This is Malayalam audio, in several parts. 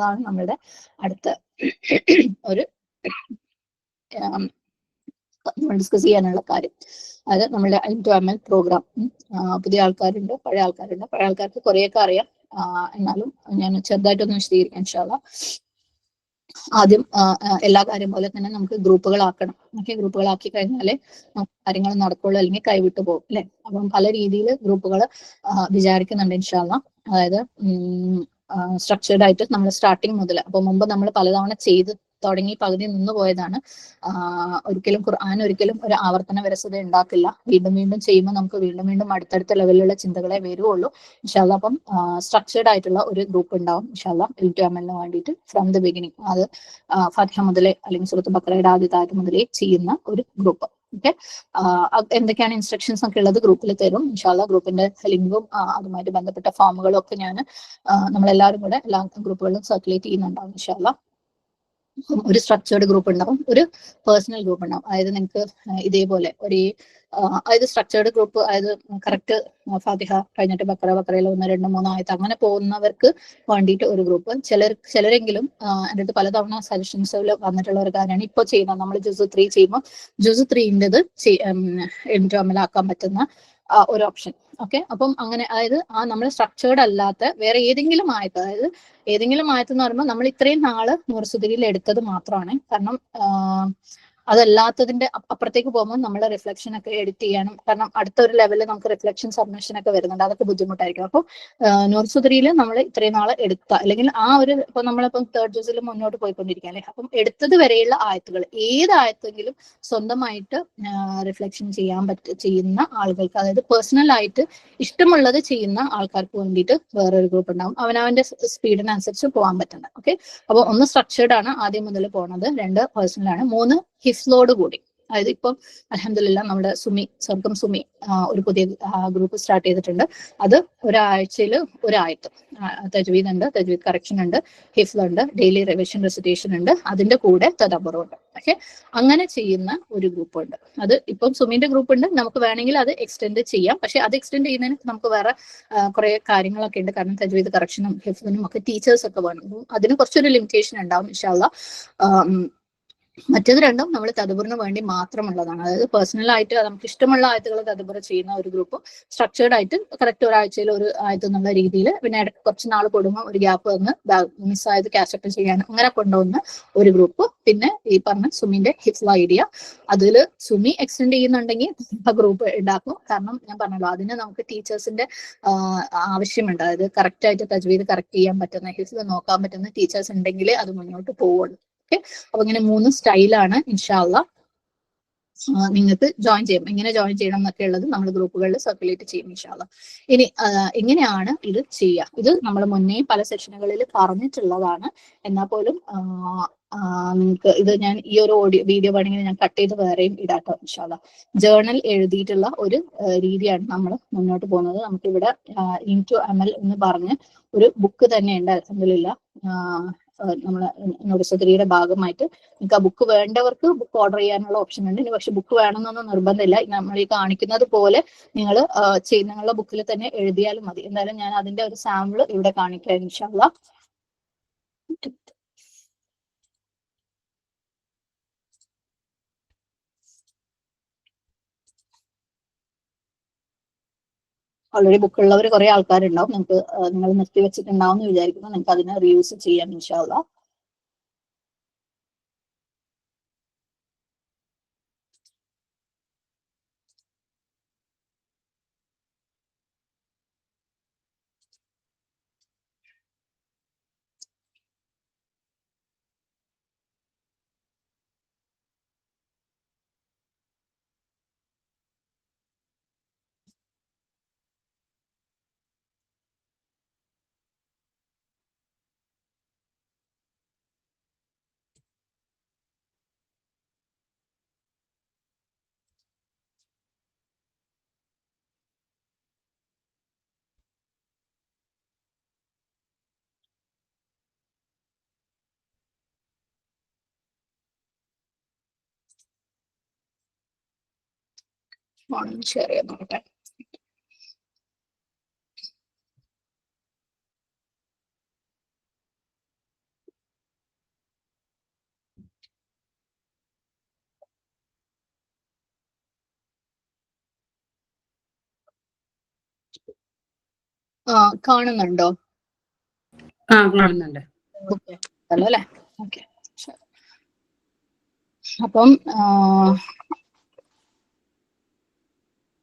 അതാണ് നമ്മളുടെ അടുത്ത ഒരു നമ്മൾ ഡിസ്കസ് ചെയ്യാനുള്ള കാര്യം. അത് നമ്മളുടെ I two M L program പുതിയ ആൾക്കാരുണ്ട്? പഴയ ആൾക്കാരുണ്ട്? പഴയ ആൾക്കാർക്ക് കുറേയൊക്കെ അറിയാം. എന്നാലും ഞാൻ ചെറുതായിട്ടൊന്ന് വിശദീകരിക്കാം ഇൻഷാല്ല ആദ്യം എല്ലാ കാര്യം പോലെ തന്നെ നമുക്ക് ഗ്രൂപ്പുകളാക്കണം. ഓക്കെ ഗ്രൂപ്പുകളാക്കി കഴിഞ്ഞാലേ കാര്യങ്ങൾ നടക്കുള്ളൂ അല്ലെങ്കിൽ കൈവിട്ടു പോകും അല്ലെ? അപ്പം പല രീതിയിൽ ഗ്രൂപ്പുകൾ വിചാരിക്കുന്നുണ്ട് ഇൻഷാല്ല അതായത് സ്ട്രക്ചേർഡ് ആയിട്ട് നമ്മൾ സ്റ്റാർട്ടിങ് മുതൽ അപ്പൊ മുമ്പ് നമ്മൾ പലതവണ ചെയ്ത് തുടങ്ങി പകുതി നിന്ന് പോയതാണ്. ഒരിക്കലും ഖുർആൻ ഒരിക്കലും ഒരു ആവർത്തന വിരസത ഉണ്ടാക്കില്ല. വീണ്ടും വീണ്ടും ചെയ്യുമ്പോൾ നമുക്ക് വീണ്ടും വീണ്ടും അടുത്തടുത്ത ലെവലിലുള്ള ചിന്തകളെ വരുവുള്ളൂ. ഇൻഷാല്ല അപ്പം സ്ട്രക്ചേർഡ് ആയിട്ടുള്ള ഒരു ഗ്രൂപ്പ് ഉണ്ടാവും. ഇൻഷാല്ല എൽ ടു എം എല്ലിന് വേണ്ടിയിട്ട് ഫ്രം ദ ബിഗിനിങ് അത് ഫാത്തിഹ മുതലേ അല്ലെങ്കിൽ സുഹൃത്ത് ബക്രയുടെ ആദ്യത്തെ ആദ്യം മുതലേ ചെയ്യുന്ന ഒരു ഗ്രൂപ്പ് ഓക്കെ എന്തൊക്കെയാണ് ഇൻസ്ട്രക്ഷൻസ് ഒക്കെ ഉള്ളത് ഗ്രൂപ്പിൽ തരും. ഇൻഷാല്ല ഗ്രൂപ്പിന്റെ ലിങ്കും അതുമായിട്ട് ബന്ധപ്പെട്ട ഫോമുകളും ഒക്കെ ഞാൻ നമ്മളെല്ലാവരും കൂടെ എല്ലാ ഗ്രൂപ്പുകളിലും സർക്കുലേറ്റ് ചെയ്യുന്നുണ്ടാവും ഇൻഷാല്ല ഒരു സ്ട്രക്ചേർഡ് ഗ്രൂപ്പ് ഉണ്ടാവും ഒരു പേഴ്സണൽ ഗ്രൂപ്പ് ഉണ്ടാവും. അതായത് നിങ്ങൾക്ക് ഇതേപോലെ ഒരു അതായത് സ്ട്രക്ചേർഡ് ഗ്രൂപ്പ് അതായത് കറക്റ്റ് ഫാതിഹ കഴിഞ്ഞിട്ട് ബക്കറ ബക്കറയിൽ ഒന്ന് രണ്ട് മൂന്ന് ആയത്ത് അങ്ങനെ പോകുന്നവർക്ക് വേണ്ടിയിട്ട് ഒരു ഗ്രൂപ്പ് ചിലർ ചിലരെങ്കിലും എന്റെ അടുത്ത് പലതവണ സജഷൻസിൽ വന്നിട്ടുള്ള ഒരു കാര്യമാണ്. ഇപ്പോൾ ചെയ്യുന്നത് നമ്മൾ ജുസു ത്രീ ചെയ്യുമ്പോൾ ജുസു ത്രീന്റെത് എന്റോമിലാക്കാൻ പറ്റുന്ന ഒരു ഓപ്ഷൻ ഓക്കെ? അപ്പം അങ്ങനെ അതായത് ആ നമ്മൾ സ്ട്രക്ചേർഡ് അല്ലാത്ത വേറെ ഏതെങ്കിലും ആയത്ത് അതായത് ഏതെങ്കിലും ആയത്ത് എന്ന് പറയുമ്പോൾ നമ്മൾ ഇത്രയും നാൾ നൂറുസുതിരിയിൽ എടുത്തത് മാത്രമാണ്. കാരണം അതല്ലാത്തതിന്റെ അപ്പ- അപ്പുറത്തേക്ക് പോകുമ്പോൾ നമ്മൾ റിഫ്ലക്ഷൻ ഒക്കെ എഡിറ്റ് ചെയ്യണം കാരണം അടുത്ത ഒരു ലെവലിൽ നമുക്ക് റിഫ്ലക്ഷൻ സബ്മിഷൻ ഒക്കെ വരുന്നുണ്ട്. അതൊക്കെ ബുദ്ധിമുട്ടായിരിക്കും. അപ്പോൾ നൂർസുതിരിയിൽ നമ്മൾ ഇത്രയും നാളെ എടുത്ത അല്ലെങ്കിൽ ആ ഒരു ഇപ്പൊ നമ്മളിപ്പം തേർഡ് ജൂസിൽ മുന്നോട്ട് പോയിക്കൊണ്ടിരിക്കുക അല്ലെ? അപ്പം എടുത്തത് വരെയുള്ള ആയത്തുകൾ ഏത് ആയത്തെങ്കിലും സ്വന്തമായിട്ട് റിഫ്ലക്ഷൻ ചെയ്യാൻ പറ്റ ചെയ്യുന്ന ആളുകൾക്ക് അതായത് പേഴ്സണൽ ആയിട്ട് ഇഷ്ടമുള്ളത് ചെയ്യുന്ന ആൾക്കാർക്ക് വേണ്ടിയിട്ട് വേറൊരു ഗ്രൂപ്പ് ഉണ്ടാവും. അവനവന്റെ സ്പീഡിനനുസരിച്ച് പോകാൻ പറ്റുന്നത്. ഓക്കെ അപ്പോൾ ഒന്ന് സ്ട്രക്ചേർഡ് ആണ് ആദ്യം മുതൽ പോണത്. രണ്ട് പേഴ്സണൽ ആണ്. മൂന്ന് ഹിഫ്ലോട് കൂടി അതായത് ഇപ്പം അലഹമില്ല നമ്മുടെ സുമി സ്വർഗം സുമി ഒരു പുതിയ ഗ്രൂപ്പ് സ്റ്റാർട്ട് ചെയ്തിട്ടുണ്ട്. അത് ഒരാഴ്ചയിൽ ഒരായത്ത് തജ്വീദ് ഉണ്ട് തജ്വീദ് കറക്ഷൻ ഉണ്ട് ഹിഫ്ല ഉണ്ട് ഡെയിലി റിവിഷൻ റെസിറ്റേഷൻ ഉണ്ട് അതിന്റെ കൂടെ തദബറും ഉണ്ട് ഓക്കെ? അങ്ങനെ ചെയ്യുന്ന ഒരു ഗ്രൂപ്പ് ഉണ്ട് അത് ഇപ്പം സുമിന്റെ ഗ്രൂപ്പ് ഉണ്ട് നമുക്ക് വേണമെങ്കിൽ അത് എക്സ്റ്റെൻഡ് ചെയ്യാം. പക്ഷെ അത് എക്സ്റ്റെൻഡ് ചെയ്യുന്നതിന് നമുക്ക് വേറെ കുറെ കാര്യങ്ങളൊക്കെ ഉണ്ട്. കാരണം തജ്വീദ് കറക്ഷനും ഹിഫ്ലിനും ഒക്കെ ടീച്ചേഴ്സ് ഒക്കെ വേണം. അതിന് കുറച്ചൊരു ലിമിറ്റേഷൻ ഉണ്ടാവും ഇൻഷാല്ല മറ്റേത് രണ്ടും നമ്മൾ തതുപുറിന് വേണ്ടി മാത്രമുള്ളതാണ്. അതായത് പേഴ്സണൽ ആയിട്ട് നമുക്ക് ഇഷ്ടമുള്ള ആയത്തുകൾ തതുപുറ ചെയ്യുന്ന ഒരു ഗ്രൂപ്പ് സ്ട്രക്ചേർഡ് ആയിട്ട് കറക്റ്റ് ഒരാഴ്ചയിൽ ഒരു ആയത്ത് എന്നുള്ള രീതിയിൽ പിന്നെ കുറച്ച് നാൾ കൂടുമ്പോൾ ഒരു ഗ്യാപ്പ് വന്ന് മിസ്സായത് ക്യാഷപ്പ് ചെയ്യാൻ അങ്ങനെ കൊണ്ടുവന്ന ഒരു ഗ്രൂപ്പ് പിന്നെ ഈ പറഞ്ഞ സുമിന്റെ ഹിഫ്ല ഐഡിയ അതിൽ സുമി എക്സ്റ്റെൻഡ് ചെയ്യുന്നുണ്ടെങ്കിൽ ആ ഗ്രൂപ്പ് ഉണ്ടാക്കും കാരണം ഞാൻ പറഞ്ഞല്ലോ അതിന് നമുക്ക് ടീച്ചേഴ്സിന്റെ ആവശ്യമുണ്ട്. അതായത് കറക്റ്റ് ആയിട്ട് തജ്വീദ് കറക്റ്റ് ചെയ്യാൻ പറ്റുന്ന ഹിഫ്ല നോക്കാൻ പറ്റുന്ന ടീച്ചേഴ്സ് ഉണ്ടെങ്കിൽ അത് മുന്നോട്ട് പോവുള്ളൂ. ഓക്കെ. അപ്പൊ ഇങ്ങനെ മൂന്ന് സ്റ്റൈലാണ് ഇൻഷാല്ല നിങ്ങൾക്ക് ജോയിൻ ചെയ്യാം. എങ്ങനെ ജോയിൻ ചെയ്യണം എന്നൊക്കെ ഉള്ളത് നമ്മൾ ഗ്രൂപ്പുകളിൽ സർക്കുലേറ്റ് ചെയ്യും ഇൻഷാല്ല ഇനി എങ്ങനെയാണ് ഇത് ചെയ്യുക ഇത് നമ്മൾ മുന്നേ പല സെഷനുകളിൽ പറഞ്ഞിട്ടുള്ളതാണ്. എന്നാൽ പോലും നിങ്ങൾക്ക് ഇത് ഞാൻ ഈ ഒരു ഓഡിയോ വീഡിയോ വേണമെങ്കിൽ ഞാൻ കട്ട് ചെയ്ത് വേറെയും ഇടാട്ടോ ഇൻഷാല്ല ജേർണൽ എഴുതിയിട്ടുള്ള ഒരു രീതിയാണ് നമ്മൾ മുന്നോട്ട് പോകുന്നത്. നമുക്കിവിടെ ഇൻ ടു എം എൽ എന്ന് പറഞ്ഞ് ഒരു ബുക്ക് തന്നെ ഉണ്ട് അലഹമില്ല നമ്മളെ നൊറിസത്രിയുടെ ഭാഗമായിട്ട് നിങ്ങൾക്ക് ആ ബുക്ക് വേണ്ടവർക്ക് ബുക്ക് ഓർഡർ ചെയ്യാനുള്ള ഓപ്ഷൻ ഉണ്ട്. ഇനി പക്ഷെ ബുക്ക് വേണമെന്നൊന്നും നിർബന്ധമില്ല. നമ്മൾ ഈ കാണിക്കുന്നത് പോലെ നിങ്ങൾ നിങ്ങളുടെ ബുക്കിൽ തന്നെ എഴുതിയാലും മതി. എന്തായാലും ഞാൻ അതിന്റെ ഒരു സാമ്പിൾ ഇവിടെ കാണിക്കാം ഇൻഷാല്ല ഓൾറെഡി ബുക്ക് ഉള്ളവർ കുറെ ആൾക്കാരുണ്ടാവും. നിങ്ങൾക്ക് നിങ്ങൾ നിർത്തി വെച്ചിട്ടുണ്ടാവും എന്ന് വിചാരിക്കുന്നു. നിങ്ങൾക്ക് അതിനെ റീയൂസ് ചെയ്യാം ഇൻഷാല്ല മോഡൽ ഷെയർ ചെയ്ത് നോക്കട്ടെ കാണുന്നുണ്ടോ? ആ കാണുന്നുണ്ട്. അല്ലേ ഓക്കെ അപ്പം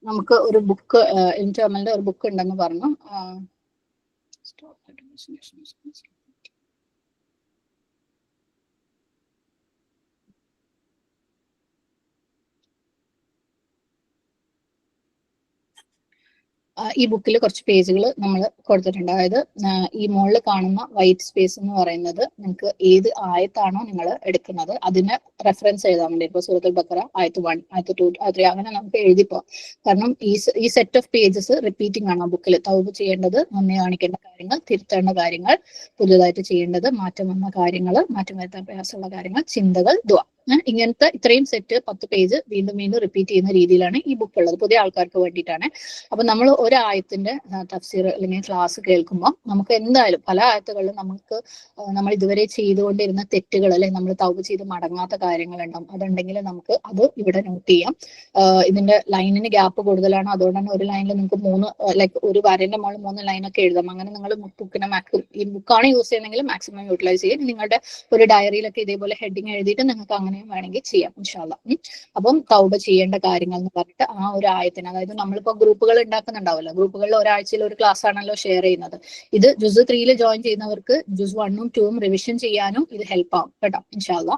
നമുക്ക് ഒരു ബുക്ക് ഇന്റർമലിന്റെ ഒരു ബുക്ക് ഉണ്ടെന്ന് പറഞ്ഞു. ആ, ഈ ബുക്കിൽ കുറച്ച് പേജുകൾ നമ്മൾ കൊടുത്തിട്ടുണ്ട്. അതായത് ഈ മുകളിൽ കാണുന്ന വൈറ്റ് സ്പേസ് എന്ന് പറയുന്നത് നിങ്ങൾക്ക് ഏത് ആയത്താണോ നിങ്ങൾ എടുക്കുന്നത്. അതിനെ റെഫറൻസ് എഴുതാൻ വേണ്ടി. ഇപ്പോൾ സൂറത്തുൽ ബക്കറ ആയത്ത് വൺ ആയത്ത് ടു ത്രീ അങ്ങനെ നമുക്ക് എഴുതിപ്പോ. കാരണം ഈ ഈ സെറ്റ് ഓഫ് പേജസ് റിപ്പീറ്റിംഗ് ആണ് ബുക്കിൽ തൗബ് ചെയ്യേണ്ടത് നന്ദി കാണിക്കേണ്ട കാര്യങ്ങൾ തിരുത്തേണ്ട കാര്യങ്ങൾ പുതിയതായിട്ട് ചെയ്യേണ്ടത് മാറ്റം വന്ന കാര്യങ്ങൾ മാറ്റം വരുത്താൻ പ്രയാസമുള്ള കാര്യങ്ങൾ ചിന്തകൾ ദ്വ ഇങ്ങനത്തെ ഇത്രയും സെറ്റ് പത്ത് പേജ് വീണ്ടും വീണ്ടും റിപ്പീറ്റ് ചെയ്യുന്ന രീതിയിലാണ് ഈ ബുക്ക് ഉള്ളത്. പുതിയ ആൾക്കാർക്ക് വേണ്ടിയിട്ടാണ്. അപ്പൊ നമ്മൾ ഒരായത്തിന്റെ തഫ്സീർ അല്ലെങ്കിൽ ക്ലാസ് കേൾക്കുമ്പോൾ നമുക്ക് എന്തായാലും പല ആയത്തുകളിലും നമുക്ക് നമ്മൾ ഇതുവരെ ചെയ്തുകൊണ്ടിരുന്ന തെറ്റുകൾ അല്ലെങ്കിൽ നമ്മൾ തൗബ് ചെയ്ത് മടങ്ങാത്ത കാര്യങ്ങൾ ഉണ്ടാവും അതുണ്ടെങ്കിൽ നമുക്ക് അത് ഇവിടെ നോട്ട് ചെയ്യാം. ഇതിന്റെ ലൈനിന് ഗ്യാപ്പ് കൂടുതലാണ്. അതുകൊണ്ടാണ് ഒരു ലൈനിൽ നിങ്ങൾക്ക് മൂന്ന് ലൈക്ക് ഒരു വരന്റെ മുകളിൽ മൂന്ന് ലൈനൊക്കെ എഴുതാം. അങ്ങനെ നിങ്ങൾ ബുക്കിനെ മാക്സിമം ഈ ബുക്കാണ് യൂസ് ചെയ്യുന്നതെങ്കിൽ മാക്സിമം യൂട്ടിലൈസ് ചെയ്യും നിങ്ങളുടെ ഒരു ഡയറിയിലൊക്കെ ഇതേപോലെ ഹെഡിങ് എഴുതിയിട്ട് നിങ്ങൾക്ക് അങ്ങനെയും വേണമെങ്കിൽ ചെയ്യാം ഇൻഷാല്ല അപ്പം തൗബ ചെയ്യേണ്ട കാര്യങ്ങൾ എന്ന് പറഞ്ഞിട്ട് ആ ഒരു ആയത്തിന് അതായത് നമ്മളിപ്പോ ഗ്രൂപ്പുകൾ ഉണ്ടാക്കുന്നുണ്ടാവല്ലോ ഗ്രൂപ്പുകളിൽ ഒരാഴ്ചയിൽ ഒരു ക്ലാസ് ആണല്ലോ ഷെയർ ചെയ്യുന്നത്. ഇത് ജുസ് ത്രീയിൽ ജോയിൻ ചെയ്യുന്നവർക്ക് ജുസ് വണ്ണും ടൂവും റിവിഷൻ ചെയ്യാനും ഇത് ഹെൽപ്പ് ആവും കേട്ടോ ഇൻഷാല്ല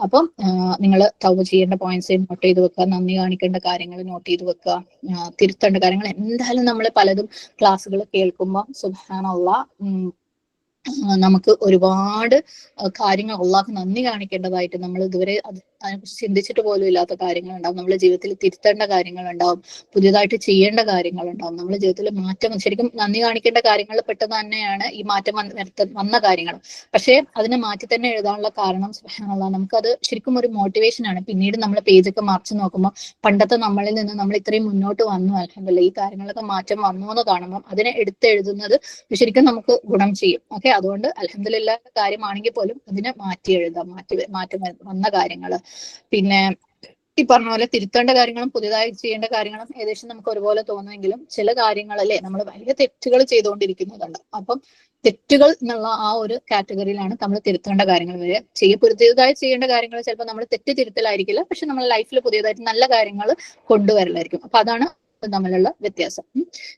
അപ്പം നിങ്ങൾ തൗബ ചെയ്യേണ്ട പോയിന്റ്സ് നോട്ട് ചെയ്ത് വെക്കുക നന്ദി കാണിക്കേണ്ട കാര്യങ്ങൾ നോട്ട് ചെയ്ത് വെക്കുക തിരുത്തേണ്ട കാര്യങ്ങൾ എന്തായാലും നമ്മൾ പലതും ക്ലാസ്സുകൾ കേൾക്കുമ്പോൾ സുബാനുള്ള നമുക്ക് ഒരുപാട് കാര്യങ്ങൾ അള്ളാഹ് നന്ദി കാണിക്കേണ്ടതായിട്ട് നമ്മൾ ഇതുവരെ അത് അതിനെക്കുറിച്ച് ചിന്തിച്ചിട്ട് പോലും ഇല്ലാത്ത കാര്യങ്ങൾ ഉണ്ടാവും നമ്മുടെ ജീവിതത്തിൽ തിരുത്തേണ്ട കാര്യങ്ങൾ ഉണ്ടാവും പുതിയതായിട്ട് ചെയ്യേണ്ട കാര്യങ്ങൾ ഉണ്ടാവും നമ്മുടെ ജീവിതത്തിൽ മാറ്റം ശരിക്കും നന്ദി കാണിക്കേണ്ട കാര്യങ്ങൾ പെട്ടെന്ന് തന്നെയാണ് ഈ മാറ്റം വന്ന് കാര്യങ്ങൾ. പക്ഷേ അതിനെ മാറ്റി തന്നെ എഴുതാനുള്ള കാരണം നമുക്കത് ശരിക്കും ഒരു മോട്ടിവേഷൻ ആണ്. പിന്നീട് നമ്മൾ പേജൊക്കെ മറിച്ച് നോക്കുമ്പോൾ പണ്ടത്തെ നമ്മളിൽ നിന്ന് നമ്മൾ ഇത്രയും മുന്നോട്ട് വന്നു അലഹമില്ല ഈ കാര്യങ്ങളൊക്കെ മാറ്റം വന്നു എന്ന് കാണുമ്പോൾ അതിനെ എടുത്തെഴുതുന്നത് ശരിക്കും നമുക്ക് ഗുണം ചെയ്യും. ഓക്കെ അതുകൊണ്ട് അലഹമില്ല കാര്യമാണെങ്കിൽ പോലും അതിനെ മാറ്റി എഴുതാം. മാറ്റി മാറ്റി വന്ന കാര്യങ്ങൾ പിന്നെ ഈ പറഞ്ഞ പോലെ തിരുത്തേണ്ട കാര്യങ്ങളും പുതിയതായി ചെയ്യേണ്ട കാര്യങ്ങളും ഏകദേശം നമുക്ക് ഒരുപോലെ തോന്നുമെങ്കിലും ചില കാര്യങ്ങളല്ലേ നമ്മൾ വലിയ തെറ്റുകൾ ചെയ്തുകൊണ്ടിരിക്കുന്നതുണ്ട്. അപ്പം തെറ്റുകൾ എന്നുള്ള ആ ഒരു കാറ്റഗറിയിലാണ് നമ്മൾ തിരുത്തേണ്ട കാര്യങ്ങൾ വരെ ചെയ്യ പുതിയതായി ചെയ്യേണ്ട കാര്യങ്ങൾ ചിലപ്പോൾ നമ്മൾ തെറ്റ് തിരുത്തലായിരിക്കില്ല. പക്ഷെ നമ്മുടെ ലൈഫിൽ പുതിയതായിട്ട് നല്ല കാര്യങ്ങൾ കൊണ്ടുവരലായിരിക്കും. അപ്പൊ അതാണ് തമ്മിലുള്ള വ്യത്യാസം.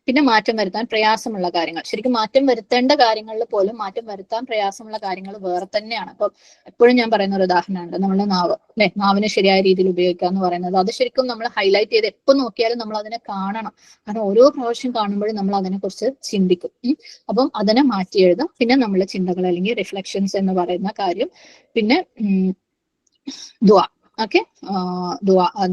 പിന്നെ മാറ്റം വരുത്താൻ പ്രയാസമുള്ള കാര്യങ്ങൾ. ശരിക്കും മാറ്റം വരുത്തേണ്ട കാര്യങ്ങളിൽ പോലും മാറ്റം വരുത്താൻ പ്രയാസമുള്ള കാര്യങ്ങൾ വേറെ തന്നെയാണ്. അപ്പൊ എപ്പോഴും ഞാൻ പറയുന്ന ഒരു ഉദാഹരണമുണ്ട്. നമ്മുടെ നാവ് അല്ലെ? നാവിനെ ശരിയായ രീതിയിൽ ഉപയോഗിക്കുക എന്ന് പറയുന്നത്. അത് ശരിക്കും നമ്മൾ ഹൈലൈറ്റ് ചെയ്ത് എപ്പോൾ നോക്കിയാലും നമ്മൾ അതിനെ കാണണം. കാരണം ഓരോ പ്രാവശ്യം കാണുമ്പോഴും നമ്മൾ അതിനെക്കുറിച്ച് ചിന്തിക്കും. അപ്പം അതിനെ മാറ്റി എഴുതാം. പിന്നെ നമ്മളെ ചിന്തകൾ അല്ലെങ്കിൽ റിഫ്ലക്ഷൻസ് എന്ന് പറയുന്ന കാര്യം. പിന്നെ ദ്വാ. ഓക്കെ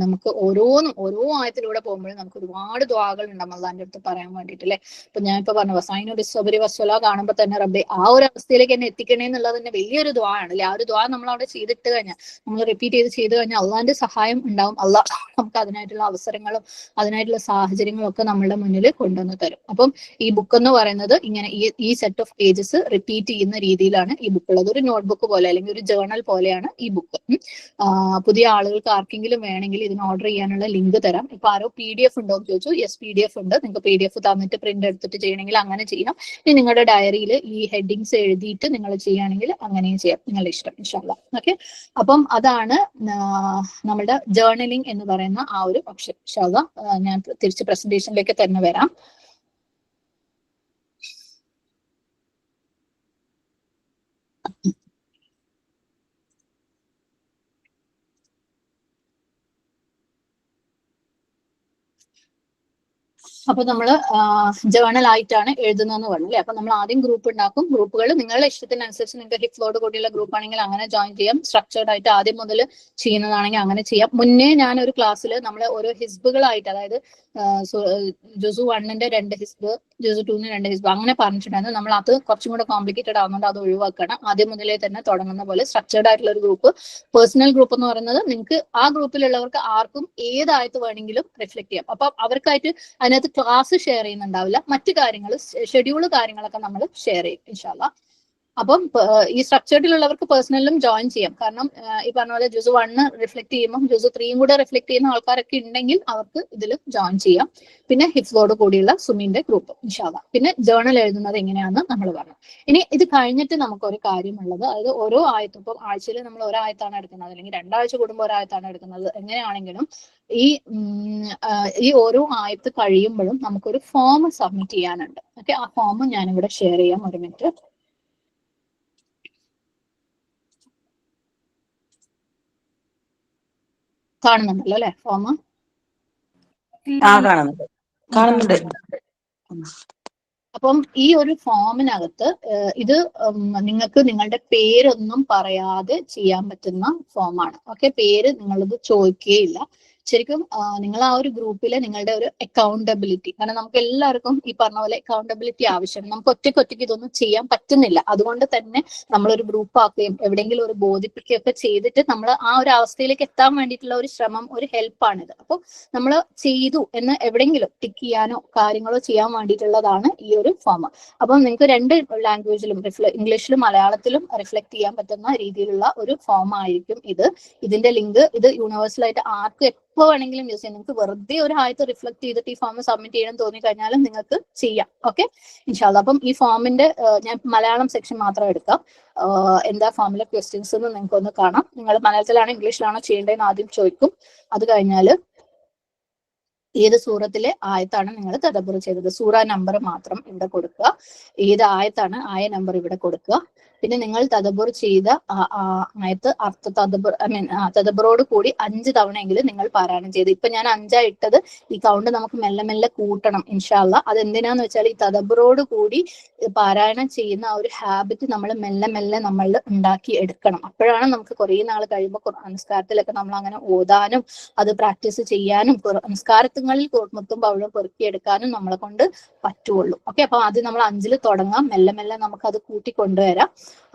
നമുക്ക് ഓരോന്നും ഓരോ ആയത്തിലൂടെ പോകുമ്പോഴും നമുക്ക് ഒരുപാട് ദ്വാകൾ ഉണ്ടാവും അള്ളാന്റെ അടുത്ത് പറയാൻ വേണ്ടിയിട്ട് അല്ലെ ഇപ്പൊ ഞാൻ ഇപ്പൊ പറഞ്ഞു വസായിനു ഡിസോബരി വസ്വല കാണുമ്പോൾ തന്നെ റബ്ബെ ആ ഒരു അവസ്ഥയിലേക്ക് എന്നെ എത്തിക്കണേ എന്നുള്ളത് തന്നെ വലിയൊരു ദ്വാ ആണ് അല്ലെ ആ ഒരു ദ്വാ നമ്മൾ അവിടെ ചെയ്തിട്ട് കഴിഞ്ഞാൽ നമ്മൾ റിപ്പീറ്റ് ചെയ്ത് ചെയ്ത് കഴിഞ്ഞാൽ അള്ളാന്റെ സഹായം ഉണ്ടാവും. അള്ളാഹ് നമുക്ക് അതിനായിട്ടുള്ള അവസരങ്ങളും അതിനായിട്ടുള്ള സാഹചര്യങ്ങളും ഒക്കെ നമ്മളുടെ മുന്നിൽ കൊണ്ടുവന്ന് തരും. അപ്പം ഈ ബുക്ക് എന്ന് പറയുന്നത് ഇങ്ങനെ ഈ ഈ സെറ്റ് ഓഫ് പേജസ് റിപ്പീറ്റ് ചെയ്യുന്ന രീതിയിലാണ് ഈ ബുക്ക് ഉള്ളത്. ഒരു നോട്ട്ബുക്ക് പോലെ അല്ലെങ്കിൽ ഒരു ജേർണൽ പോലെയാണ് ഈ ബുക്ക് പുതിയ ആളുകൾക്ക് ആർക്കെങ്കിലും വേണമെങ്കിൽ ഇതിന് ഓർഡർ ചെയ്യാനുള്ള ലിങ്ക് തരാം. ഇപ്പൊ ആരോ പി ഡി എഫ് ഉണ്ടോ എന്ന് ചോദിച്ചു. യെസ് പി ഡി എഫ് ഉണ്ട്. നിങ്ങൾക്ക് പി ഡി എഫ് തന്നിട്ട് പ്രിന്റ് എടുത്തിട്ട് ചെയ്യണമെങ്കിൽ അങ്ങനെ ചെയ്യാം. ഇനി നിങ്ങളുടെ ഡയറിയിൽ ഈ ഹെഡിങ്സ് എഴുതിയിട്ട് നിങ്ങൾ ചെയ്യുകയാണെങ്കിൽ അങ്ങനെയും ചെയ്യാം. നിങ്ങളുടെ ഇഷ്ടം ഇൻഷാല്ല ഓക്കെ അപ്പം അതാണ് നമ്മുടെ ജേർണലിംഗ് എന്ന് പറയുന്ന ആ ഒരു ഓപ്ഷൻ ഇൻഷാല്ല ഞാൻ തിരിച്ച് പ്രസന്റേഷനിലേക്ക് തന്നെ വരാം. അപ്പൊ നമ്മൾ ജേണൽ ആയിട്ടാണ് എഴുതുന്നതെന്ന് പറഞ്ഞു അല്ലെ? അപ്പൊ നമ്മൾ ആദ്യം ഗ്രൂപ്പ് ഉണ്ടാക്കും. ഗ്രൂപ്പുകൾ നിങ്ങളുടെ ഇഷ്ടത്തിനനുസരിച്ച് നിങ്ങൾക്ക് ഹിഫ്ലോട് കൂടിയുള്ള ഗ്രൂപ്പ് ആണെങ്കിൽ അങ്ങനെ ജോയിൻ ചെയ്യാം. സ്ട്രക്ചേർഡ് ആയിട്ട് ആദ്യം മുതൽ ചെയ്യുന്നതാണെങ്കിൽ അങ്ങനെ ചെയ്യാം. മുന്നേ ഞാൻ ഒരു ക്ലാസ്സിൽ നമ്മൾ ഓരോ ഹിസ്ബുകളായിട്ട് അതായത് ജുസു വണ്ണിന്റെ രണ്ട് ഹിസ്ബ് ജുസു ടൂന്ന് രണ്ട് ഹിസ്ബ് അങ്ങനെ പറഞ്ഞിട്ടുണ്ടായിരുന്നു. നമ്മൾ അത് കുറച്ചും കൂടെ കോംപ്ലിക്കേറ്റഡ് ആവുന്നുണ്ട് അത് ഒഴിവാക്കണം. ആദ്യം മുതലേ തന്നെ തുടങ്ങുന്ന പോലെ സ്ട്രക്ചേർഡ് ആയിട്ടുള്ള ഒരു ഗ്രൂപ്പ് പേഴ്സണൽ ഗ്രൂപ്പ് എന്ന് പറയുന്നത് നിങ്ങൾക്ക് ആ ഗ്രൂപ്പിലുള്ളവർക്ക് ആർക്കും ഏതായത് വേണമെങ്കിലും റിഫ്ലക്ട് ചെയ്യാം. അപ്പൊ അവർക്കായിട്ട് അതിനകത്ത് ക്ലാസ് ഷെയർ ചെയ്യുന്നുണ്ടാവില്ല. മറ്റു കാര്യങ്ങൾ ഷെഡ്യൂൾ കാര്യങ്ങളൊക്കെ നമ്മൾ ഷെയർ ചെയ്യും ഇൻഷാല്ല അപ്പം ഈ സ്ട്രക്ചേർഡിലുള്ളവർക്ക് പേഴ്സണലും ജോയിൻ ചെയ്യാം. കാരണം ഈ പറഞ്ഞ പോലെ ജുസു വണ്ണ് റിഫ്ലക്ട് ചെയ്യുമ്പോൾ ജുസു ത്രീയും കൂടെ റിഫ്ലക്ട് ചെയ്യുന്ന ആൾക്കാരൊക്കെ ഉണ്ടെങ്കിൽ അവർക്ക് ഇതിൽ ജോയിൻ ചെയ്യാം. പിന്നെ ഹിഫ്സോട് കൂടിയുള്ള സുമിന്റെ ഗ്രൂപ്പ് ഇൻഷാദ പിന്നെ ജേണൽ എഴുതുന്നത് എങ്ങനെയാണെന്ന് നമ്മൾ പറഞ്ഞു. ഇനി ഇത് കഴിഞ്ഞിട്ട് നമുക്ക് ഒരു കാര്യമുള്ളത് അതായത് ഓരോ ആയത്തും ഇപ്പം ആഴ്ചയിൽ നമ്മൾ ഒരായത്താണ് എടുക്കുന്നത് അല്ലെങ്കിൽ രണ്ടാഴ്ച കൂടുമ്പോൾ ഒരായത്താണ് എടുക്കുന്നത് എങ്ങനെയാണെങ്കിലും ഈ ഈ ഓരോ ആയത്ത് കഴിയുമ്പോഴും നമുക്കൊരു ഫോം സബ്മിറ്റ് ചെയ്യാനുണ്ട്. ഓക്കെ? ആ ഫോം ഞാനിവിടെ ഷെയർ ചെയ്യാം ഒരു മിനിറ്റ് കാണുന്നുണ്ടല്ലോ അല്ലെ? ഫോം കാണുന്നുണ്ട്. അപ്പം ഈ ഒരു ഫോമിനകത്ത് ഇത് നിങ്ങൾക്ക് നിങ്ങളുടെ പേരൊന്നും പറയാതെ ചെയ്യാൻ പറ്റുന്ന ഫോമാണ്. ഓക്കെ? പേര് നിങ്ങളിത് ചോദിക്കുകയില്ല ശരിക്കും നിങ്ങൾ ആ ഒരു ഗ്രൂപ്പിലെ നിങ്ങളുടെ ഒരു അക്കൗണ്ടബിലിറ്റി കാരണം നമുക്ക് എല്ലാവർക്കും ഈ പറഞ്ഞ പോലെ അക്കൗണ്ടബിലിറ്റി ആവശ്യമാണ്. നമുക്ക് ഒറ്റയ്ക്ക് ഒറ്റയ്ക്ക് ഇതൊന്നും ചെയ്യാൻ പറ്റുന്നില്ല. അതുകൊണ്ട് തന്നെ നമ്മളൊരു ഗ്രൂപ്പ് ആക്കുകയും എവിടെയെങ്കിലും ഒരു ബോധിപ്പിക്കുകയൊക്കെ ചെയ്തിട്ട് നമ്മൾ ആ ഒരു അവസ്ഥയിലേക്ക് എത്താൻ വേണ്ടിയിട്ടുള്ള ഒരു ശ്രമം ഒരു ഹെൽപ്പാണിത് അപ്പോൾ നമ്മൾ ചെയ്തു എന്ന് എവിടെയെങ്കിലും ടിക്ക് ചെയ്യാനോ കാര്യങ്ങളോ ചെയ്യാൻ വേണ്ടിയിട്ടുള്ളതാണ് ഈ ഒരു ഫോം അപ്പം നിങ്ങൾക്ക് രണ്ട് ലാംഗ്വേജിലും ഇംഗ്ലീഷിലും മലയാളത്തിലും റിഫ്ലക്ട് ചെയ്യാൻ പറ്റുന്ന രീതിയിലുള്ള ഒരു ഫോം ആയിരിക്കും ഇത്. ഇതിന്റെ ലിങ്ക് ഇത് യൂണിവേഴ്സൽ ആയിട്ട് ആർക്കും എപ്പോ വേണമെങ്കിലും യൂസ് ചെയ്യാം. നിങ്ങൾക്ക് വെറുതെ ഒരു ആയത്ത് റിഫ്ലക്ട് ചെയ്തിട്ട് ഈ ഫോം സബ്മിറ്റ് ചെയ്യണം തോന്നി കഴിഞ്ഞാലും നിങ്ങൾക്ക് ചെയ്യാം. ഓക്കെ ഇൻഷാല്ല അപ്പം ഈ ഫോമിന്റെ ഞാൻ മലയാളം സെക്ഷൻ മാത്രം എടുക്കാം. എന്താ ഫോമിലെ ക്വസ്റ്റ്യൻസ് എന്ന് നിങ്ങൾക്ക് ഒന്ന് കാണാം. നിങ്ങൾ മലയാളത്തിലാണോ ഇംഗ്ലീഷിലാണോ ചെയ്യേണ്ടതെന്ന് ആദ്യം ചോദിക്കും. അത് കഴിഞ്ഞാൽ ഏത് സൂറത്തിലെ ആയത്താണ് നിങ്ങൾ തദബർ ചെയ്തത്? സൂറ നമ്പർ മാത്രം ഇവിടെ കൊടുക്കുക. ഏത് ആയത്താണ് ആയ നമ്പർ ഇവിടെ കൊടുക്കുക? പിന്നെ നിങ്ങൾ തദബുർ ചെയ്ത ആയത്ത് അർത്ഥ തദബുർ ഐ മീൻ തദബുറോട് കൂടി അഞ്ച് തവണയെങ്കിലും നിങ്ങൾ പാരായണം ചെയ്ത്. ഇപ്പൊ ഞാൻ അഞ്ചാ ഇട്ടത്. ഈ കൗണ്ട് നമുക്ക് മെല്ലെ മെല്ലെ കൂട്ടണം ഇൻഷാല്ല അത് എന്തിനാന്ന് വെച്ചാൽ ഈ തദബുറോട് കൂടി പാരായണം ചെയ്യുന്ന ആ ഒരു ഹാബിറ്റ് നമ്മൾ മെല്ലെ മെല്ലെ നമ്മൾ ഉണ്ടാക്കി എടുക്കണം. അപ്പോഴാണ് നമുക്ക് കുറേ നാൾ കഴിയുമ്പോൾ നിസ്കാരത്തിലൊക്കെ നമ്മൾ അങ്ങനെ ഓതാനും അത് പ്രാക്ടീസ് ചെയ്യാനും നിസ്കാരത്തുങ്ങളിൽ മൊത്തം പവിഴം പെറുക്കിയെടുക്കാനും നമ്മളെ കൊണ്ട് പറ്റുള്ളൂ. ഓക്കെ അപ്പൊ ആദ്യം നമ്മൾ അഞ്ചിൽ തുടങ്ങാം. മെല്ലെ മെല്ലെ നമുക്ക് അത് കൂട്ടി കൊണ്ടുവരാം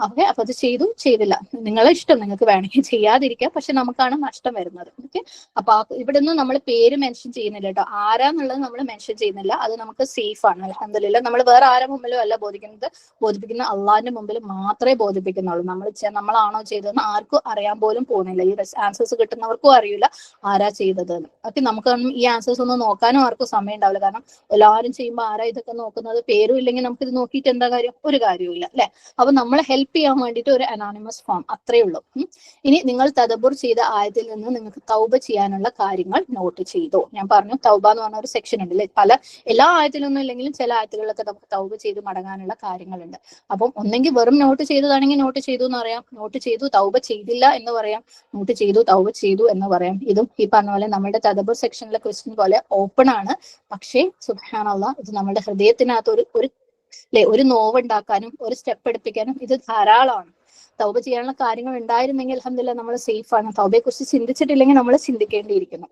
ഓക്കെ അപ്പൊ അത് ചെയ്തു ചെയ്തില്ല. നിങ്ങളെ ഇഷ്ടം നിങ്ങൾക്ക് വേണമെങ്കിൽ ചെയ്യാതിരിക്കാം. പക്ഷെ നമുക്കാണ് നഷ്ടം വരുന്നത്. ഓക്കെ അപ്പൊ ഇവിടെ നിന്ന് നമ്മൾ പേര് മെൻഷൻ ചെയ്യുന്നില്ല കേട്ടോ. ആരാന്നുള്ളത് നമ്മൾ മെൻഷൻ ചെയ്യുന്നില്ല. അത് നമുക്ക് സേഫ് ആണ്. അലഹമില്ല നമ്മൾ വേറെ ആരുടെ മുമ്പിലും അല്ല ബോധിക്കുന്നത്. ബോധിപ്പിക്കുന്ന അള്ളാഹിന്റെ മുമ്പിൽ മാത്രമേ ബോധിപ്പിക്കുന്നുള്ളൂ. നമ്മൾ നമ്മളാണോ ചെയ്തതെന്ന് ആർക്കും അറിയാൻ പോലും പോകുന്നില്ല. ഈ ആൻസേഴ്സ് കിട്ടുന്നവർക്കും അറിയില്ല ആരാ ചെയ്തത് ഓക്കെ നമുക്ക് ഈ ആൻസേഴ്സ് ഒന്നും നോക്കാനും ആർക്കും സമയം ഉണ്ടാവില്ല. കാരണം എല്ലാവരും ചെയ്യുമ്പോൾ ആരാ ഇതൊക്കെ നോക്കുന്നത്? പേരും ഇല്ലെങ്കിൽ നമുക്ക് ഇത് നോക്കിയിട്ട് എന്താ കാര്യം? ഒരു കാര്യവും ഇല്ല അല്ലെ? അപ്പൊ നമ്മളെ ഹെൽപ്പ് ചെയ്യാൻ വേണ്ടിയിട്ട് ഒരു അനോണിമസ് ഫോം അത്രേ ഉള്ളൂ. ഇനി നിങ്ങൾ തദബുർ ചെയ്ത ആയതിൽ നിന്ന് നിങ്ങൾക്ക് തൗബ ചെയ്യാനുള്ള കാര്യങ്ങൾ നോട്ട് ചെയ്തു. ഞാൻ പറഞ്ഞു തൗബ എന്ന് പറഞ്ഞ ഒരു സെക്ഷൻ ഉണ്ട് അല്ലെ? പല എല്ലാ ആയത്തിലൊന്നും ഇല്ലെങ്കിലും ചില ആയത്തുകളിലൊക്കെ നമുക്ക് തൗബ ചെയ്ത് മടങ്ങാനുള്ള കാര്യങ്ങളുണ്ട്. അപ്പം ഒന്നെങ്കിൽ വെറും നോട്ട് ചെയ്തതാണെങ്കിൽ നോട്ട് ചെയ്തു എന്ന് പറയാം. നോട്ട് ചെയ്തു തൗബ ചെയ്തില്ല എന്ന് പറയാം. നോട്ട് ചെയ്തു തൗബ ചെയ്തു എന്ന് പറയാം. ഇതും ഈ പറഞ്ഞ പോലെ നമ്മുടെ തദബുർ സെക്ഷനിലെ ക്വസ്റ്റ്യൻ പോലെ ഓപ്പൺ ആണ്. പക്ഷേ സുബാനുള്ള ഇത് നമ്മുടെ ഹൃദയത്തിനകത്ത് ഒരു ഒരു അല്ലെ ഒരു നോവ് ഉണ്ടാക്കാനും ഒരു സ്റ്റെപ്പ് എടുപ്പിക്കാനും ഇത് ധാരാളമാണ്. തൗബ ചെയ്യാനുള്ള കാര്യങ്ങൾ ഉണ്ടായിരുന്നെങ്കിൽ അലഹമില്ല നമ്മൾ സേഫ് ആണ്. തൗബയെ കുറിച്ച് ചിന്തിച്ചിട്ടില്ലെങ്കിൽ നമ്മൾ ചിന്തിക്കേണ്ടിയിരിക്കുന്നു.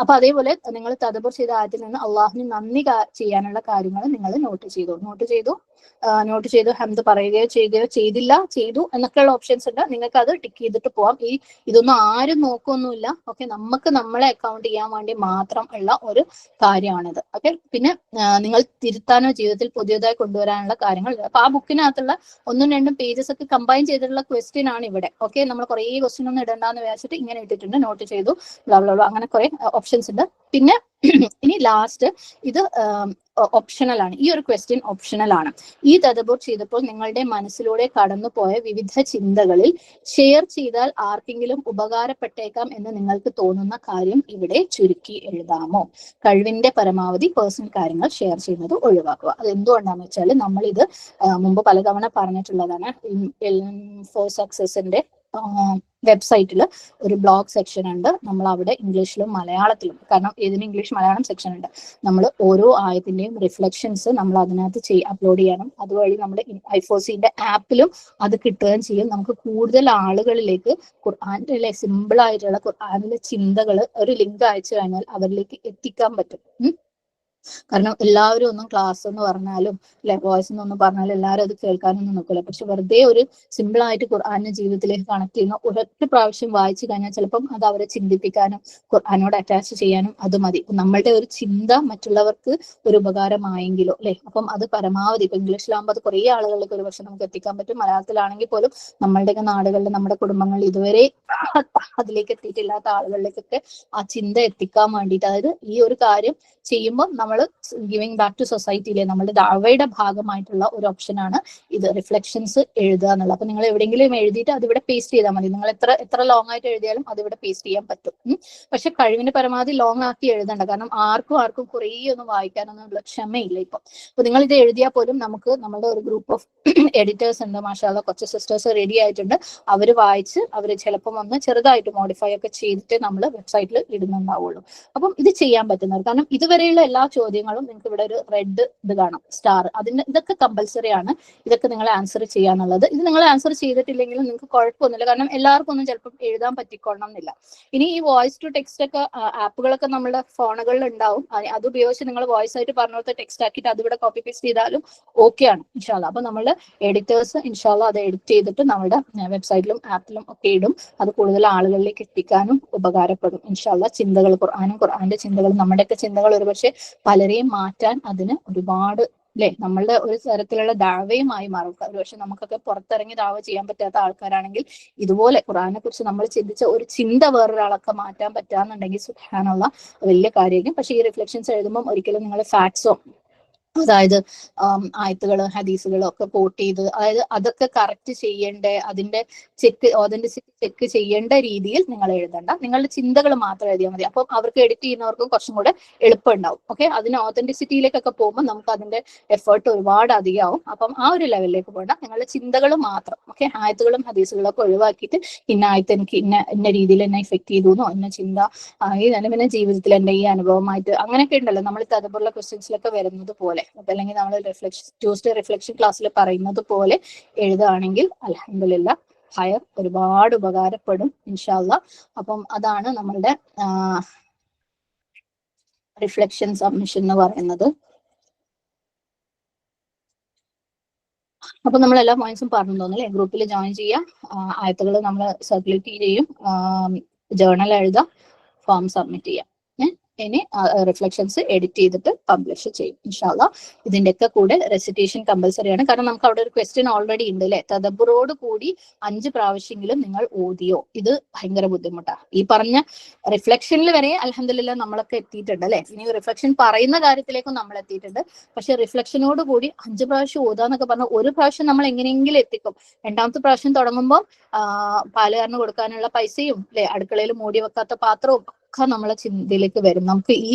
അപ്പൊ അതേപോലെ നിങ്ങൾ തദബുർ ചെയ്ത ആദ്യത്തിൽ നിന്ന് അള്ളാഹുവിന് നന്ദി ചെയ്യാനുള്ള കാര്യങ്ങൾ നിങ്ങൾ നോട്ട് ചെയ്തു. നോട്ട് ചെയ്തു. നോട്ട് ചെയ്തു ഹംദ് പറയുകയോ ചെയ്യുകയോ ചെയ്തില്ല ചെയ്തു എന്നൊക്കെയുള്ള ഓപ്ഷൻസ് ഉണ്ട്. നിങ്ങൾക്ക് അത് ടിക്ക് ചെയ്തിട്ട് പോവാം. ഈ ഇതൊന്നും ആരും നോക്കൊന്നുമില്ല ഓക്കെ നമുക്ക് നമ്മളെ അക്കൗണ്ട് ചെയ്യാൻ വേണ്ടി മാത്രം ഉള്ള ഒരു കാര്യമാണിത്. ഓക്കെ പിന്നെ നിങ്ങൾ തിരുത്താനോ ജീവിതത്തിൽ പുതിയതായി കൊണ്ടുവരാനുള്ള കാര്യങ്ങൾ അപ്പൊ ആ ബുക്കിനകത്തുള്ള ഒന്നും രണ്ടും പേജസ് ഒക്കെ കമ്പൈൻ ചെയ്തിട്ടുള്ള ക്വസ്റ്റ്യൻ ആണ് ഇവിടെ. ഓക്കെ നമ്മൾ കുറേ ക്വസ്റ്റ്യൻ ഒന്നും ഇടണ്ടെന്ന് വിചാരിച്ചിട്ട് ഇങ്ങനെ ഇട്ടിട്ടുണ്ട് നോട്ട് ചെയ്തു അങ്ങനെ കുറെ ഓപ്ഷൻസ് ഉണ്ട്. പിന്നെ ഇനി ലാസ്റ്റ് ഇത് ഓപ്ഷണൽ ആണ്. ഈ ഒരു ക്വസ്റ്റ്യൻ ഓപ്ഷണൽ ആണ്. ഈ തദബൂർ ചെയ്തപ്പോൾ നിങ്ങളുടെ മനസ്സിലൂടെ കടന്നുപോയ വിവിധ ചിന്തകളിൽ ഷെയർ ചെയ്താൽ ആർക്കെങ്കിലും ഉപകാരപ്പെട്ടേക്കാം എന്ന് നിങ്ങൾക്ക് തോന്നുന്ന കാര്യം ഇവിടെ ചുരുക്കി എഴുതാമോ? കഴിവിന്റെ പരമാവധി പേഴ്സണൽ കാര്യങ്ങൾ ഷെയർ ചെയ്യുന്നത് ഒഴിവാക്കുക. അത് എന്തുകൊണ്ടാന്ന് വെച്ചാൽ നമ്മളിത് മുമ്പ് പലതവണ പറഞ്ഞിട്ടുള്ളതാണ്. ഫോർ സക്സസിന്റെ വെബ്സൈറ്റിൽ ഒരു ബ്ലോഗ് സെക്ഷൻ ഉണ്ട്. നമ്മൾ അവിടെ ഇംഗ്ലീഷിലും മലയാളത്തിലും കാരണം ഇതിന് ഇംഗ്ലീഷ് മലയാളം സെക്ഷൻ ഉണ്ട്. നമ്മൾ ഓരോ ആയത്തിന്റെയും റിഫ്ലക്ഷൻസ് നമ്മൾ അതിനകത്ത് ചെയ് അപ്ലോഡ് ചെയ്യണം അതുവഴി നമ്മുടെ ഐഫോസിന്റെ ആപ്പിലും അത് കിട്ടുകയും ചെയ്യും. നമുക്ക് കൂടുതൽ ആളുകളിലേക്ക് ഖുർആാനിലെ സിമ്പിൾ ആയിട്ടുള്ള ഖുർആാനിലെ ചിന്തകൾ ഒരു ലിങ്ക് അയച്ചു കഴിഞ്ഞാൽ അവരിലേക്ക് എത്തിക്കാൻ പറ്റും. കാരണം എല്ലാവരും ഒന്നും ക്ലാസ് എന്ന് പറഞ്ഞാലും അല്ലെ വോയിസ് എന്നൊന്നും പറഞ്ഞാലും എല്ലാവരും അത് കേൾക്കാനൊന്നും നോക്കില്ല പക്ഷെ വെറുതെ ഒരു സിമ്പിൾ ആയിട്ട് ഖുർആാനെ ജീവിതത്തിലേക്ക് കണക്ട് ചെയ്യുന്ന ഒരൊറ്റ പ്രാവശ്യം വായിച്ചു കഴിഞ്ഞാൽ ചിലപ്പം അത് അവരെ ചിന്തിപ്പിക്കാനും ഖുർആാനോട് അറ്റാച്ച് ചെയ്യാനും അത് മതി. നമ്മളുടെ ഒരു ചിന്ത മറ്റുള്ളവർക്ക് ഒരു ഉപകാരമായെങ്കിലോ അല്ലെ? അപ്പം അത് പരമാവധി ഇപ്പൊ ഇംഗ്ലീഷിലാകുമ്പോൾ അത് കുറേ ആളുകൾക്ക് ഒരു പക്ഷെ നമുക്ക് എത്തിക്കാൻ പറ്റും. മലയാളത്തിലാണെങ്കിൽ പോലും നമ്മളുടെയൊക്കെ നാടുകളിൽ നമ്മുടെ കുടുംബങ്ങളിൽ ഇതുവരെ അതിലേക്ക് എത്തിയിട്ടില്ലാത്ത ആളുകളിലേക്കൊക്കെ ആ ചിന്ത എത്തിക്കാൻ വേണ്ടിയിട്ട്. അതായത് ഈ ഒരു കാര്യം ചെയ്യുമ്പോൾ നമ്മൾ ഗിവിങ് ബാക്ക് ടു സൊസൈറ്റിയിലെ നമ്മളുടെ അവയുടെ ഭാഗമായിട്ടുള്ള ഒരു ഓപ്ഷനാണ് ഇത് റിഫ്ലക്ഷൻസ് എഴുതുക എന്നുള്ളത്. അപ്പൊ നിങ്ങൾ എവിടെയെങ്കിലും എഴുതിയിട്ട് അതിവിടെ പേസ്റ്റ് ചെയ്താൽ മതി. നിങ്ങൾ എത്ര എത്ര ലോങ് ആയിട്ട് എഴുതിയാലും അതിവിടെ പേസ്റ്റ് ചെയ്യാൻ പറ്റും. പക്ഷെ കഴിവിന്റെ പരമാവധി ലോങ് ആക്കി എഴുതണ്ട. കാരണം ആർക്കും ആർക്കും കുറേ ഒന്നും വായിക്കാനൊന്നും ക്ഷമയില്ല ഇപ്പൊ. അപ്പൊ നിങ്ങൾ ഇത് എഴുതിയാൽ പോലും നമുക്ക് നമ്മുടെ ഒരു ഗ്രൂപ്പ് ഓഫ് എഡിറ്റേഴ്സ് ഉണ്ട്. മാഷാല കുറച്ച് സിസ്റ്റേഴ്സ് റെഡി ആയിട്ടുണ്ട്. അവർ വായിച്ച് അവർ ചിലപ്പം ഒന്ന് ചെറുതായിട്ട് മോഡിഫൈ ഒക്കെ ചെയ്തിട്ട് നമ്മൾ വെബ്സൈറ്റിൽ ഇടുന്നുണ്ടാവുള്ളൂ. അപ്പം ഇത് ചെയ്യാൻ പറ്റുന്നവർ കാരണം ഇതുവരെയുള്ള എല്ലാ ചോദ്യങ്ങളും നിങ്ങൾക്ക് ഇവിടെ ഒരു റെഡ് ഇത് കാണാം. സ്റ്റാർ അതിന് ഇതൊക്കെ കമ്പൽസറി ആണ്. ഇതൊക്കെ നിങ്ങൾ ആൻസർ ചെയ്യാന്നുള്ളത് ഇത് നിങ്ങൾ ആൻസർ ചെയ്തിട്ടില്ലെങ്കിലും നിങ്ങൾക്ക് കുഴപ്പമൊന്നുമില്ല. കാരണം എല്ലാവർക്കും ഒന്നും ചിലപ്പം എഴുതാൻ പറ്റിക്കൊള്ളണം എന്നില്ല. ഇനി ഈ വോയിസ് ടു ടെക്സ്റ്റ് ഒക്കെ ആപ്പുകളൊക്കെ നമ്മുടെ ഫോണുകളിൽ ഉണ്ടാവും. അത് ഉപയോഗിച്ച് നിങ്ങൾ വോയിസ് ആയിട്ട് പറഞ്ഞ പോലത്തെ ടെക്സ്റ്റ് ആക്കിയിട്ട് അതിവിടെ കോപ്പി പേസ്റ്റ് ചെയ്താലും ഓക്കെ ആണ് ഇൻഷാല്ല അപ്പൊ നമ്മൾ എഡിറ്റേഴ്സ് ഇൻഷാല്ല അത് എഡിറ്റ് ചെയ്തിട്ട് നമ്മുടെ വെബ്സൈറ്റിലും ആപ്പിലും ഒക്കെ ഇടും. അത് കൂടുതൽ ആളുകളിലേക്ക് എത്തിക്കാനും ഉപകാരപ്പെടും ഇൻഷാല്ല ചിന്തകൾ ഖുർആാനും ഖുർആാന്റെ ചിന്തകളും നമ്മുടെയൊക്കെ ചിന്തകൾ ഒരുപക്ഷെ പലരെയും മാറ്റാൻ അതിന് ഒരുപാട് അല്ലെ നമ്മളുടെ ഒരു തരത്തിലുള്ള ദാവയുമായി മാറും. ഒരുപക്ഷെ നമുക്കൊക്കെ പുറത്തിറങ്ങി ദാവ ചെയ്യാൻ പറ്റാത്ത ആൾക്കാരാണെങ്കിൽ ഇതുപോലെ ഖുറാനെ കുറിച്ച് നമ്മൾ ചിന്തിച്ച ഒരു ചിന്ത വേറൊരാളൊക്കെ മാറ്റാൻ പറ്റാന്നുണ്ടെങ്കിൽ സുഖാനുള്ള വലിയ കാര്യമായിരിക്കും. പക്ഷെ ഈ റിഫ്ലക്ഷൻസ് എഴുതുമ്പോൾ ഒരിക്കലും നിങ്ങൾ ഫാക്ട്സോ അതായത് ആയത്തുകൾ ഹദീസുകളും ഒക്കെ കോട്ട് ചെയ്ത് അതായത് അതൊക്കെ കറക്റ്റ് ചെയ്യേണ്ട അതിന്റെ ചെക്ക് ഓതന്റിസിറ്റി ചെക്ക് ചെയ്യേണ്ട രീതിയിൽ നിങ്ങൾ എഴുതണ്ട. നിങ്ങളുടെ ചിന്തകൾ മാത്രം എഴുതിയാൽ മതി. അപ്പം അവർക്ക് എഡിറ്റ് ചെയ്യുന്നവർക്കും കുറച്ചും കൂടെ എളുപ്പം ഉണ്ടാവും ഓക്കെ അതിന് ഓതന്റിസിറ്റിയിലേക്കൊക്കെ പോകുമ്പോൾ നമുക്ക് അതിന്റെ എഫേർട്ട് ഒരുപാട് അധികമാവും. അപ്പം ആ ഒരു ലെവലിലേക്ക് പോകണ്ട. നിങ്ങളുടെ ചിന്തകൾ മാത്രം. ഓക്കെ ആയത്തുകളും ഹദീസുകളും ഒക്കെ ഒഴിവാക്കിയിട്ട് ഇന്ന ആയത്ത് എനിക്ക് ഇന്ന ഇന്ന രീതിയിൽ എന്നെ ഇഫക്ട് ചെയ്തു എന്നോ ചിന്ത ഈ പിന്നെ ജീവിതത്തിൽ എന്റെ ഈ അനുഭവമായിട്ട് അങ്ങനെയൊക്കെ ഉണ്ടല്ലോ. നമ്മൾ തതുപോലുള്ള ക്വസ്റ്റ്യൻസിലൊക്കെ വരുന്നത് പോലെ. അപ്പൊ അല്ലെങ്കിൽ നമ്മൾ റിഫ്ലക്ഷൻ ട്യൂസ്ഡേ റിഫ്ലക്ഷൻ ക്ലാസ്സിൽ പറയുന്നത് പോലെ എഴുതുകയാണെങ്കിൽ അലഹമില്ല ഹയർ ഒരുപാട് ഉപകാരപ്പെടും ഇൻഷാല്ല അപ്പം അതാണ് നമ്മളുടെ റിഫ്ലക്ഷൻ സബ്മിഷൻ എന്ന് പറയുന്നത്. അപ്പൊ നമ്മൾ എല്ലാ പോയിന്റ്സും പറഞ്ഞു തോന്നുന്നു ഗ്രൂപ്പിൽ ജോയിൻ ചെയ്യാം. ആയത്തുകൾ നമ്മൾ സർക്കുലേറ്റ് ചെയ്യും. ജേർണൽ എഴുതാം. ഫോം സബ്മിറ്റ് ചെയ്യാം. ഏ? ഇനി റിഫ്ലക്ഷൻസ് എഡിറ്റ് ചെയ്തിട്ട് പബ്ലിഷ് ചെയ്യും ഇൻഷാല്ല ഇതിന്റെയൊക്കെ കൂടെ റെസിറ്റേഷൻ കമ്പൽസറി ആണ്. കാരണം നമുക്ക് അവിടെ ഒരു ക്വസ്റ്റ്യൻ ഓൾറെഡി ഉണ്ട് അല്ലെ തദബുറോട് കൂടി അഞ്ച് പ്രാവശ്യമെങ്കിലും നിങ്ങൾ ഓതിയോ. ഇത് ഭയങ്കര ബുദ്ധിമുട്ടാണ് ഈ പറഞ്ഞ റിഫ്ലക്ഷനിൽ വരെ അലഹമില്ല നമ്മളൊക്കെ എത്തിയിട്ടുണ്ട് അല്ലെ ഇനി റിഫ്ലക്ഷൻ പറയുന്ന കാര്യത്തിലേക്കും നമ്മൾ എത്തിയിട്ടുണ്ട്. പക്ഷെ റിഫ്ലക്ഷനോട് കൂടി അഞ്ച് പ്രാവശ്യം ഓതാന്നൊക്കെ പറഞ്ഞാൽ ഒരു പ്രാവശ്യം നമ്മൾ എങ്ങനെയെങ്കിലും എത്തിക്കും. രണ്ടാമത്തെ പ്രാവശ്യം തുടങ്ങുമ്പോൾ പാലുകാരന് കൊടുക്കാനുള്ള പൈസയും അല്ലെ അടുക്കളയിൽ മൂടി വെക്കാത്ത പാത്രവും ഒക്കെ നമ്മളെ ചിന്തയിലേക്ക് വരും. നമുക്ക് ഈ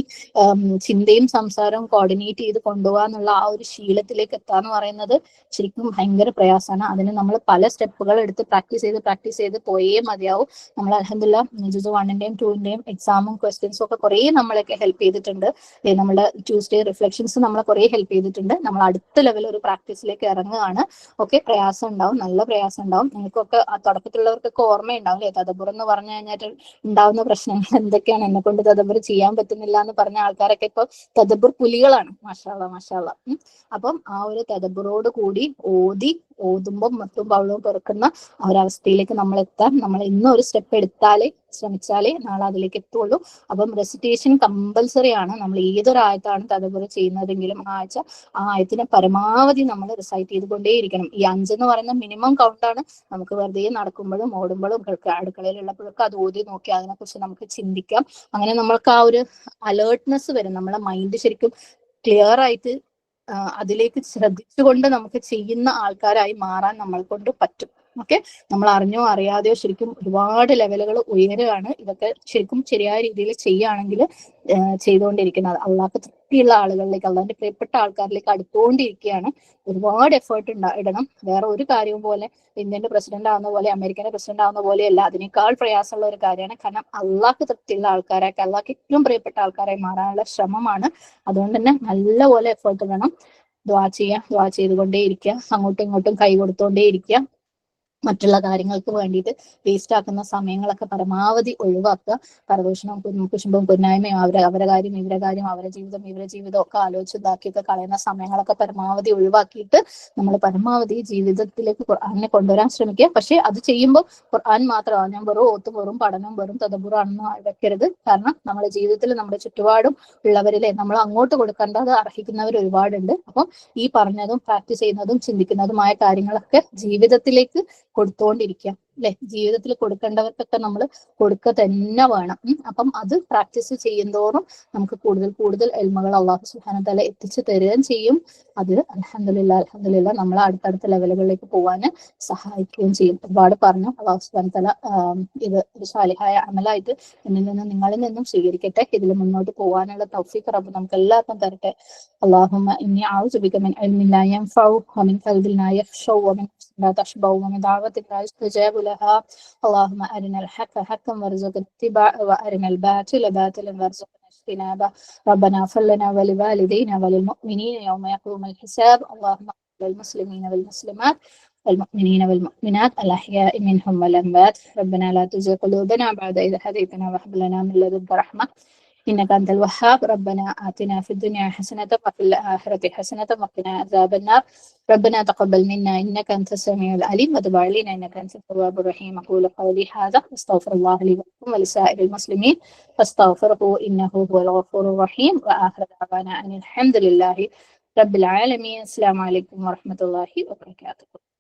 ചിന്തയും സംസാരവും കോർഡിനേറ്റ് ചെയ്ത് കൊണ്ടുപോകാന്നുള്ള ആ ഒരു ശീലത്തിലേക്ക് എത്താന്ന് പറയുന്നത് ശരിക്കും ഭയങ്കര പ്രയാസമാണ്. അതിന് നമ്മൾ പല സ്റ്റെപ്പുകൾ എടുത്ത് പ്രാക്ടീസ് ചെയ്ത് പ്രാക്ടീസ് ചെയ്ത് പോയേ മതിയാവും. നമ്മൾ അലഹമില്ല ജുസു വണ്ണിന്റെയും ടൂവിന്റെയും എക്സാമും ക്വസ്റ്റ്യൻസും ഒക്കെ കുറേ നമ്മളെയൊക്കെ ഹെൽപ്പ് ചെയ്തിട്ടുണ്ട്. നമ്മുടെ ട്യൂസ്ഡേ റിഫ്ലക്ഷൻസ് നമ്മളെ കുറേ ഹെൽപ്പ് ചെയ്തിട്ടുണ്ട്. നമ്മൾ അടുത്ത ലെവൽ ഒരു പ്രാക്ടീസിലേക്ക് ഇറങ്ങുകയാണ്. ഓക്കെ പ്രയാസം ഉണ്ടാവും നല്ല പ്രയാസം ഉണ്ടാവും. നിങ്ങൾക്കൊക്കെ തുടക്കത്തിലുള്ളവർക്കൊക്കെ ഓർമ്മയുണ്ടാവും അല്ലേ? തദബുർ എന്ന് പറഞ്ഞു കഴിഞ്ഞാൽ ഉണ്ടാവുന്ന പ്രശ്നങ്ങൾ എന്തൊക്കെയാണ് എന്നെ കൊണ്ട് തദബർ ചെയ്യാൻ പറ്റുന്നില്ല എന്ന് പറഞ്ഞ ആൾക്കാരൊക്കെ ഇപ്പൊ തദബർ പുലികളാണ്. മാഷാള്ള മാഷാള്ള അപ്പം ആ ഒരു തദബറോട് കൂടി ഓതി ഓതുമ്പോൾ മറ്റും പവളവും പിറക്കുന്ന ആ ഒരു അവസ്ഥയിലേക്ക് നമ്മൾ എത്താൻ നമ്മൾ സ്റ്റെപ്പ് എടുത്താലേ ശ്രമിച്ചാലേ നാളെ അതിലേക്ക് എത്തുള്ളൂ. അപ്പം റെസിറ്റേഷൻ കമ്പൽസറി ആണ്. നമ്മൾ ഏതൊരായത്താണ് അതുപോലെ ചെയ്യുന്നതെങ്കിലും ആ ആഴ്ച ആ ആയത്തിനെ പരമാവധി നമ്മൾ റിസൈറ്റ് ചെയ്തുകൊണ്ടേയിരിക്കണം. ഈ അഞ്ചെന്ന് പറയുന്ന മിനിമം കൗണ്ടാണ് നമുക്ക് വെറുതെ നടക്കുമ്പോഴും ഓടുമ്പോഴും അടുക്കളയിലുള്ളപ്പോഴൊക്കെ അത് ഓതി നോക്കി അതിനെക്കുറിച്ച് നമുക്ക് ചിന്തിക്കാം. അങ്ങനെ നമ്മൾക്ക് ആ ഒരു അലേർട്ട്നെസ് വരും. നമ്മളെ മൈൻഡ് ശരിക്കും ക്ലിയർ ആയിട്ട് അതിലേക്ക് ശ്രദ്ധിച്ചുകൊണ്ട് നമുക്ക് ചെയ്യുന്ന ആൾക്കാരായി മാറാൻ നമ്മളെ കൊണ്ട് പറ്റും. ഓക്കെ? നമ്മൾ അറിഞ്ഞോ അറിയാതെയോ ശരിക്കും ഒരുപാട് ലെവലുകൾ ഉയരുകയാണ്. ഇതൊക്കെ ശരിക്കും ശരിയായ രീതിയിൽ ചെയ്യുകയാണെങ്കിൽ ചെയ്തുകൊണ്ടിരിക്കുന്നത് അള്ളാഹ് തൃപ്തിയുള്ള ആളുകളിലേക്ക് അള്ളാഹിന്റെ പ്രിയപ്പെട്ട ആൾക്കാരിലേക്ക് അടുത്തുകൊണ്ടിരിക്കുകയാണ്. ഒരുപാട് എഫേർട്ട് ഉണ്ടാ ഇടണം. വേറെ ഒരു കാര്യവും പോലെ ഇന്ത്യന്റെ പ്രസിഡന്റ് ആവുന്ന പോലെ അമേരിക്കന്റെ പ്രസിഡന്റ് ആവുന്ന പോലെ അല്ല. അതിനേക്കാൾ പ്രയാസമുള്ള ഒരു കാര്യമാണ്. കാരണം അള്ളാഹ് തൃപ്തിയുള്ള ആൾക്കാരാക്കി അള്ളാഹ് ഏറ്റവും പ്രിയപ്പെട്ട ആൾക്കാരായി മാറാനുള്ള ശ്രമമാണ്. അതുകൊണ്ട് തന്നെ നല്ലപോലെ എഫേർട്ട് വേണം ദ്വാ ചെയ്യുക ദ്വാ ചെയ്തുകൊണ്ടേ ഇരിക്കുക അങ്ങോട്ടും ഇങ്ങോട്ടും കൈ കൊടുത്തോണ്ടേ ഇരിക്കുക മറ്റുള്ള കാര്യങ്ങൾക്ക് വേണ്ടിയിട്ട് വേസ്റ്റ് ആക്കുന്ന സമയങ്ങളൊക്കെ പരമാവധി ഒഴിവാക്കുക. പരദൂഷണം കുഞ്ഞും കുശുമ്പും പൊന്നായ്മയും അവരെ അവരെ കാര്യം ഇവരെ കാര്യം അവരെ ജീവിതം ഇവരെ ജീവിതം ഒക്കെ ആലോചിച്ച് ഇതാക്കിയൊക്കെ കളയുന്ന സമയങ്ങളൊക്കെ പരമാവധി ഒഴിവാക്കിയിട്ട് നമ്മൾ പരമാവധി ജീവിതത്തിലേക്ക് ഖുർആാനെ കൊണ്ടുവരാൻ ശ്രമിക്കുക. പക്ഷെ അത് ചെയ്യുമ്പോൾ ഖുർആൻ മാത്രമാണ്. ഞാൻ വെറും ഓത്തും വെറും പഠനം വെറും തദബുറാണെന്ന് വെക്കരുത്. കാരണം നമ്മുടെ ജീവിതത്തിൽ നമ്മുടെ ചുറ്റുപാടും ഉള്ളവരിലെ നമ്മൾ അങ്ങോട്ട് കൊടുക്കേണ്ടത് അർഹിക്കുന്നവർ ഒരുപാടുണ്ട്. അപ്പം ഈ പറഞ്ഞതും പ്രാക്ടീസ് ചെയ്യുന്നതും ചിന്തിക്കുന്നതുമായ കാര്യങ്ങളൊക്കെ ജീവിതത്തിലേക്ക് കൊടുത്തുകൊണ്ടിരിക്കുക അല്ലെ? ജീവിതത്തിൽ കൊടുക്കേണ്ടവർക്കൊക്കെ നമ്മൾ കൊടുക്കുക തന്നെ വേണം. അപ്പം അത് പ്രാക്ടീസ് ചെയ്യുന്നതോറും നമുക്ക് കൂടുതൽ കൂടുതൽ എൽമകൾ അള്ളാഹു സുഹാനത്തല എത്തിച്ചു തരുകയും ചെയ്യും. അത് അലഹമില്ല അലഹമില്ല നമ്മൾ അടുത്തടുത്ത ലെവലുകളിലേക്ക് പോകാൻ സഹായിക്കുകയും ചെയ്യും. ഒരുപാട് പറഞ്ഞു. അള്ളാഹു സുഹാനത്തല ഇത് ഒരു സാലിഹായ അമലായിട്ട് എന്നിൽ നിന്നും നിങ്ങളിൽ നിന്നും സ്വീകരിക്കട്ടെ. ഇതിൽ മുന്നോട്ട് പോകാനുള്ള തൗഫീഖ് റബ്ബ് നമുക്ക് എല്ലാവർക്കും തരട്ടെ. അള്ളാഹുമ്മ ഇനി ആവുജുബിക്കമിൻ എൽമില്ലായ لا تشبع ومن دعوة لا يستجاب لها اللهم أرنا الحق حقا وارزقنا اتباعه وأرنا الباطل باطلا وارزقنا اجتنابه ربنا اغفر لنا ولوالدينا وللمؤمنين يوم يقوم الحساب اللهم للمسلمين والمسلمات والمؤمنين والمؤمنات الأحياء منهم والأموات ربنا لا تزغ قلوبنا بعد إذ هديتنا وهب لنا من لدنك رحمة إنك أنت الوهاب ربنا آتنا في الدنيا حسنة وفي الآخرة حسنة وقنا عذاب النار. ربنا تقبل منا إنك أنت السميع العليم وتب علينا إنك أنت التواب الرحيم. أقول قولي هذا أستغفر الله لي ولكم ولسائر المسلمين فاستغفره إنه هو الغفور الرحيم. وآخر دعوانا أن الحمد لله رب العالمين. السلام عليكم ورحمة الله وبركاته.